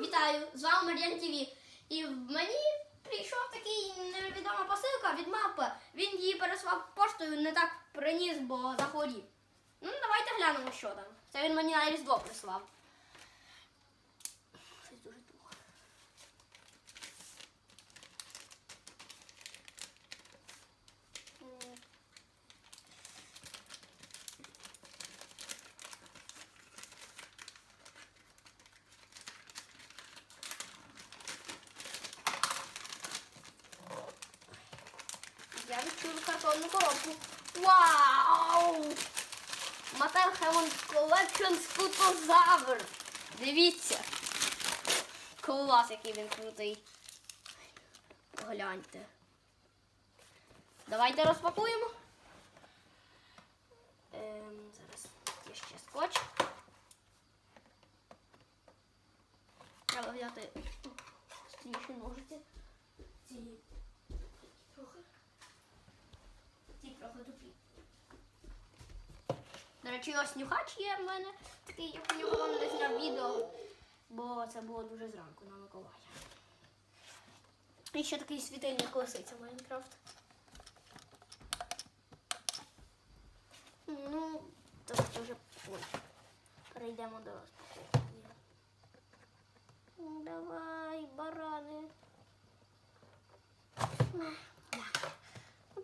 Вітаю! З вами Мар'ян ТВ. І мені прийшов такий невідома посилка від мапи. Він її переслав поштою, не так приніс, бо захворів. Ну, давайте глянемо, що там. Це він мені на Різдво прислав. Відкрив картонну коробку. Вау! Mattel Heaven Collection Скутозавр. Дивіться. Клас, який він крутий. Гляньте. Давайте розпакуємо. Ем, зараз є ще скотч. Треба взяти стріші ножиці. Ці тупі. До речі, ось нюхач є в мене. Такий, як у нього десь на відео. Бо це було дуже зранку на Миколая. І ще такий світильник лисиця Майнкрафт. Ну, давайте вже ой, перейдемо до розпаковки. Давай, барани. Ну,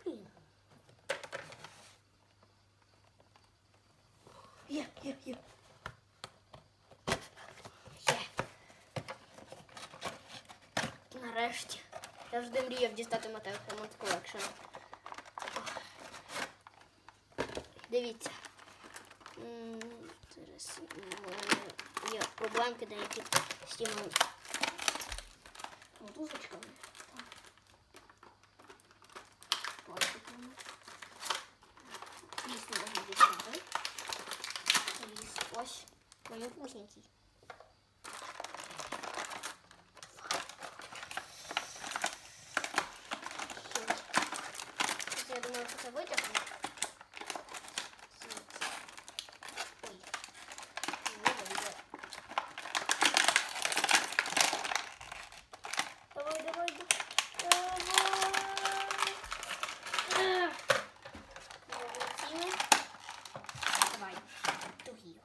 блін. Є, є, є. Є. Нарешті. Я завжди мріяв дістати Mattel Hammond Collection. Дивіться. Зараз є проблемки деякі з тими мотузочками. Ось. Малюсенький. Я думаю, що це витягну. Ой. Не вийде. Давай, давай, давай. Давай. Молодці. Давай. Тугі.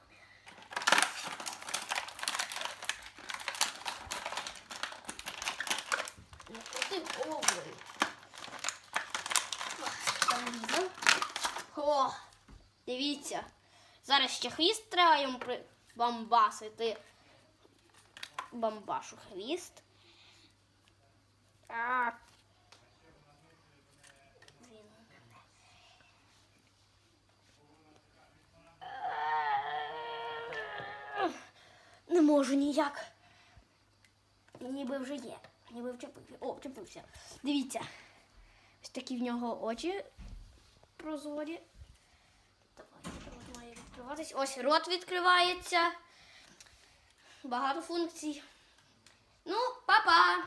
Не крути головою. Залізо. О, дивіться. Зараз ще хвіст треба йому при... бамбасити. Бамбашу хвіст. А. Не можу ніяк. Ніби вже є. Ніби вчепився. О, вчепився. Дивіться. Ось такі в нього очі прозорі. Відкриватись. Ось рот відкривається. Багато функцій. Ну, па-па!